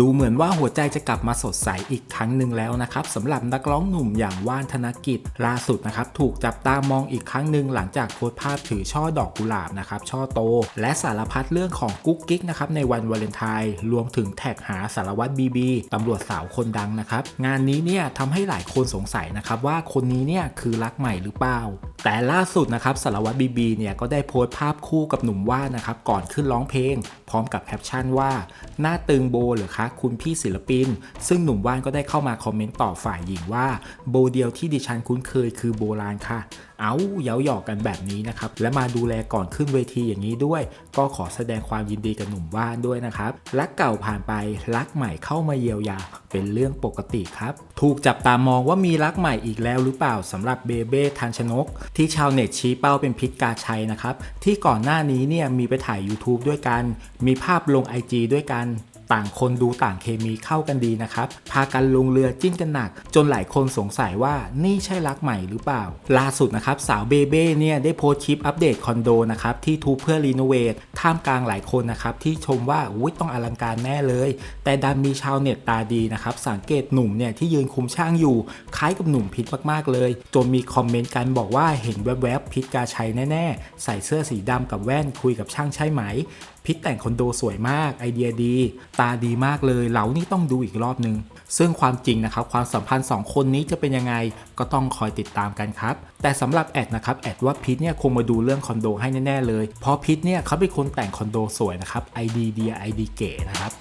ดูเหมือนว่าหัวใจจะกลับมาสดใสอีกครั้งหนึ่งแล้วนะครับสำหรับนักร้องหนุ่มอย่างว่านธนกิจล่าสุดนะครับถูกจับตามองอีกครั้งหนึ่งหลังจากโพสต์ภาพถือช่อดอกกุหลาบนะครับช่อโต และสารพัดเรื่องของกุ๊กกิ๊กนะครับในวันวาเลนไทน์รวมถึงแท็กหาสารวัตรบีบีตำรวจสาวคนดังนะครับงานนี้เนี่ยทำให้หลายคนสงสัยนะครับว่าคนนี้เนี่ยคือรักใหม่หรือเปล่า แต่ล่าสุดนะครับสารวัตรบีบีเนี่ยก็ได้โพสต์ภาพคู่กับหนุ่มว่านนะครับก่อนขึ้นร้องเพลง พร้อมกับแคปชั่นว่า หน้าตึงโบเหรือคะคุณพี่ศิลปิน ซึ่งหนุ่มว่านก็ได้เข้ามาคอมเมนต์ตอบฝ่ายหญิงว่า โบเดียวที่ดิฉันคุ้นเคยคือโบราณค่ะ เอาเย้าหยอกกันแบบนี้นะครับและมาดูแลก่อนขึ้นเวทีอย่างนี้ด้วย ก็ขอแสดงความยินดีกับหนุ่มว่านด้วยนะครับรักเก่าผ่านไปรักใหม่เข้ามาเยียวยา เป็นเรื่องปกติครับถูกจับตามองว่ามีรักใหม่อีกแล้วหรือเปล่าสำหรับเบเบ้ทันชนกที่ชาวเน็ตชี้เป้าเป็นพิษกาชัยนะครับ ที่ก่อนหน้านี้เนี่ยมีไปถ่าย YouTube ด้วยกัน มีภาพลง IG ด้วยกัน ต่างคนดูต่างเคมีเข้ากันดีนะครับ พากันลงเรือจิ้นกันหนัก จนหลายคนสงสัยว่านี่ใช่รักใหม่หรือเปล่า ล่าสุดนะครับสาวเบเบ้เนี่ยได้โพสคลิปอัปเดตคอนโดนะครับที่ทุบเพื่อรีโนเวทท่ามกลางหลายคนนะครับที่ชมว่าอุ้ยต้องอลังการแน่เลย แต่ดันมีชาวเน็ตตาดีนะครับสังเกตหนุ่มเนี่ยที่ยืนคุมช่างอยู่คล้ายกับหนุ่มพิษมากๆเลย จนมีคอมเมนต์กันบอกว่าเห็นแวบๆพิษกาชัยแน่ๆ ใส่เสื้อสีดำกับแว่นคุยกับช่างใช่ไหมพิษแต่งคอนโดสวยมากไอเดียดีตาดีมากเลยเหล่านี่ต้องดูอีกรอบนึง ซึ่งความจริงนะครับความสัมพันธ์ 2 คนนี้จะเป็นยังไงก็ต้องคอยติดตามกันครับ แต่สำหรับแอดนะครับแอดว่าพิทเนี่ยคงมาดูเรื่องคอนโดให้แน่ๆเลย เพราะพิทเนี่ยเขาเป็นคนแต่งคอนโดสวยนะครับไอดีเดียไอดีเก๋นะครับ